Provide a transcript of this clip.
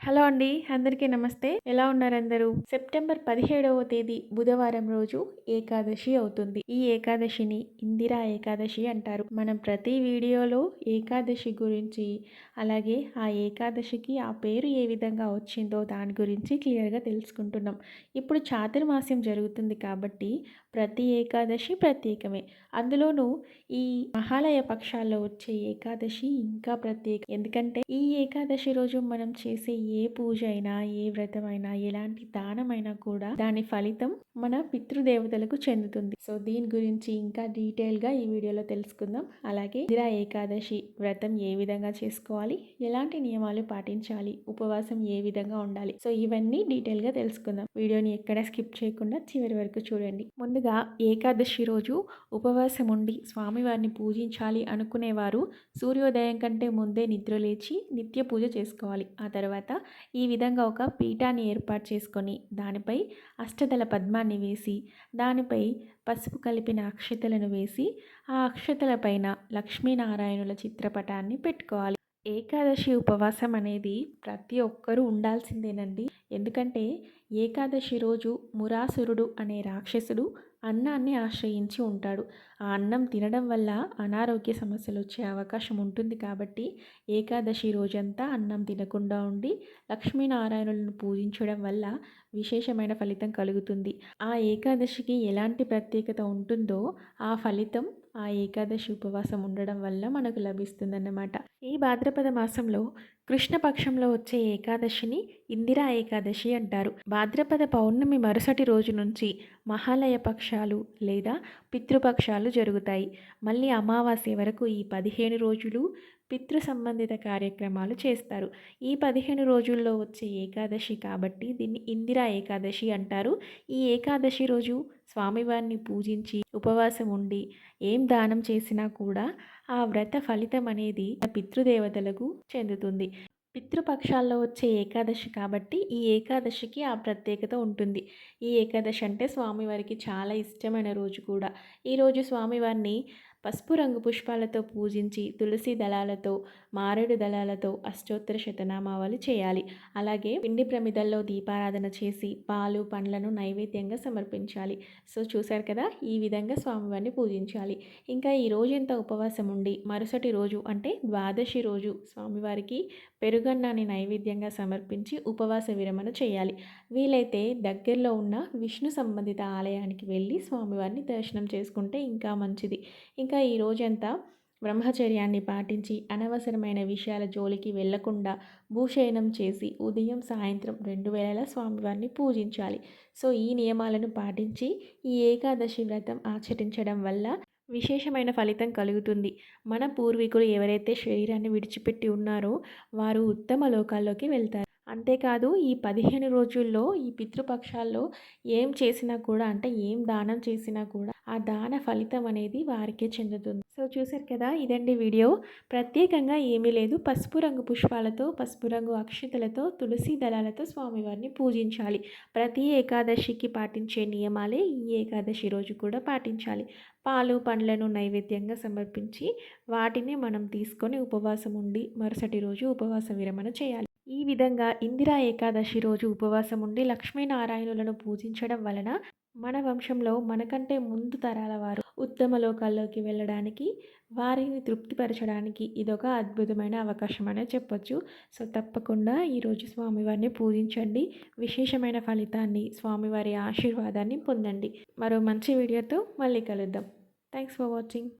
Hello అండి అందరికీ నమస్తే. ఎలా ఉన్నారు అందరూ సెప్టెంబర్ పదిహేడవ తేదీ బుధవారం రోజు ఏకాదశి అవుతుంది. ఈ ఏకాదశిని ఇందిరా ఏకాదశి అంటారు. మనం ప్రతి వీడియోలో ఏకాదశి గురించి అలాగే ఆ ఏకాదశికి ఆ పేరు ఏ విధంగా వచ్చిందో దాని గురించి క్లియర్గా తెలుసుకుంటున్నాం. ఇప్పుడు చాతుర్మాస్యం జరుగుతుంది కాబట్టి ప్రతి ఏకాదశి ప్రత్యేకమే. అందులోనూ ఈ మహాలయ పక్షాల్లో వచ్చే ఏకాదశి ఇంకా ప్రత్యేక. ఎందుకంటే ఈ ఏకాదశి రోజు మనం చేసే ఏ పూజ అయినా ఏ వ్రతమైనా ఎలాంటి దానమైనా కూడా దాని ఫలితం మన పితృదేవతలకు చెందుతుంది. సో దీని గురించి ఇంకా డీటెయిల్గా ఈ వీడియోలో తెలుసుకుందాం. అలాగే ఇందిరా ఏకాదశి వ్రతం ఏ విధంగా చేసుకోవాలి ఎలాంటి నియమాలు పాటించాలి ఉపవాసం ఏ విధంగా ఉండాలి సో ఇవన్నీ డీటెయిల్గా తెలుసుకుందాం. వీడియోని ఎక్కడ స్కిప్ చేయకుండా చివరి వరకు చూడండి. ముందుగా ఏకాదశి రోజు ఉపవాసం ఉండి స్వామివారిని పూజించాలి అనుకునేవారు సూర్యోదయం కంటే ముందే నిద్ర లేచి నిత్య పూజ చేసుకోవాలి. ఆ తర్వాత ఈ విధంగా ఒక పీఠాన్ని ఏర్పాటు చేసుకొని దానిపై అష్టదళ పద్మాన్ని వేసి దానిపై పసుపు కలిపిన అక్షతలను వేసి ఆ అక్షతల పైన లక్ష్మీనారాయణుల చిత్రపటాన్ని పెట్టుకోవాలి. ఏకాదశి ఉపవాసం అనేది ప్రతి ఒక్కరూ ఉండాల్సిందేనండి. ఎందుకంటే ఏకాదశి రోజు మురాసురుడు అనే రాక్షసుడు అన్నాన్ని ఆశ్రయించి ఉంటాడు. ఆ అన్నం తినడం వల్ల అనారోగ్య సమస్యలు వచ్చే అవకాశం ఉంటుంది కాబట్టి ఏకాదశి రోజంతా అన్నం తినకుండా ఉండి లక్ష్మీనారాయణులను పూజించడం వల్ల విశేషమైన ఫలితం కలుగుతుంది. ఆ ఏకాదశికి ఎలాంటి ప్రత్యేకత ఉంటుందో ఆ ఫలితం ఆ ఏకాదశి ఉపవాసం ఉండడం వల్ల మనకు లభిస్తుందన్నమాట. ఈ భాద్రపద మాసంలో కృష్ణపక్షంలో వచ్చే ఏకాదశిని ఇందిరా ఏకాదశి అంటారు. భాద్రపద పౌర్ణమి మరుసటి రోజు నుంచి మహాలయ పక్షాలు లేదా పితృపక్షాలు జరుగుతాయి. మళ్ళీ అమావాస్య వరకు ఈ పదిహేను రోజులు పితృ సంబంధిత కార్యక్రమాలు చేస్తారు. ఈ పదిహేను రోజుల్లో వచ్చే ఏకాదశి కాబట్టి దీన్ని ఇందిరా ఏకాదశి అంటారు. ఈ ఏకాదశి రోజు స్వామివారిని పూజించి ఉపవాసం ఉండి ఏం దానం చేసినా కూడా ఆ వ్రత ఫలితం అనేది పితృదేవతలకు చెందుతుంది. పితృపక్షాల్లో వచ్చే ఏకాదశి కాబట్టి ఈ ఏకాదశికి ఆ ప్రత్యేకత ఉంటుంది. ఈ ఏకాదశి అంటే స్వామివారికి చాలా ఇష్టమైన రోజు కూడా. ఈరోజు స్వామివారిని పసుపు రంగు పుష్పాలతో పూజించి తులసి దళాలతో మారేడు దళాలతో అష్టోత్తర శతనామావళి చేయాలి. అలాగే పిండి ప్రమిదల్లో దీపారాధన చేసి పాలు పండ్లను నైవేద్యంగా సమర్పించాలి. సో చూశారు కదా? ఈ విధంగా స్వామివారిని పూజించాలి. ఇంకా ఈ రోజు ఉపవాసం ఉండి మరుసటి రోజు అంటే ద్వాదశి రోజు స్వామివారికి పెరుగన్నాన్ని నైవేద్యంగా సమర్పించి ఉపవాస విరమణ చేయాలి. వీలైతే దగ్గరలో ఉన్న విష్ణు సంబంధిత ఆలయానికి వెళ్ళి స్వామివారిని దర్శనం చేసుకుంటే ఇంకా మంచిది. ఇంకా ఇంకా ఈ రోజంతా బ్రహ్మచర్యాన్ని పాటించి అనవసరమైన విషయాల జోలికి వెళ్ళకుండా భూషయనం చేసి ఉదయం సాయంత్రం రెండు వేళల స్వామివారిని పూజించాలి. సో ఈ నియమాలను పాటించి ఈ ఏకాదశి వ్రతం ఆచరించడం వల్ల విశేషమైన ఫలితం కలుగుతుంది. మన పూర్వీకులు ఎవరైతే శరీరాన్ని విడిచిపెట్టి ఉన్నారో వారు ఉత్తమ లోకాల్లోకి వెళ్తారు. అంతేకాదు ఈ పదిహేను రోజుల్లో ఈ పితృపక్షాల్లో ఏం చేసినా కూడా అంటే ఏం దానం చేసినా కూడా ఆ దాన ఫలితం అనేది వారికే చెందుతుంది. సో చూసారు కదా ఇదండి వీడియో. ప్రత్యేకంగా ఏమీ లేదు. పసుపు రంగు పుష్పాలతో పసుపు రంగు అక్షతలతో తులసి దళాలతో స్వామివారిని పూజించాలి. ప్రతి ఏకాదశికి పాటించే నియమాలే ఈ ఏకాదశి రోజు కూడా పాటించాలి. పాలు పండ్లను నైవేద్యంగా సమర్పించి వాటిని మనం తీసుకొని ఉపవాసం ఉండి మరుసటి రోజు ఉపవాస విరమణ చేయాలి. ఈ విధంగా ఇందిరా ఏకాదశి రోజు ఉపవాసం ఉండి లక్ష్మీనారాయణులను పూజించడం వలన మన వంశంలో మనకంటే ముందు తరాల వారు ఉత్తమ లోకాల్లోకి వెళ్ళడానికి వారిని తృప్తిపరచడానికి ఇదొక అద్భుతమైన అవకాశం అనే చెప్పొచ్చు. సో తప్పకుండా ఈరోజు స్వామివారిని పూజించండి. విశేషమైన ఫలితాన్ని స్వామివారి ఆశీర్వాదాన్ని పొందండి. మరో మంచి వీడియోతో మళ్ళీ కలుద్దాం. Thanks for watching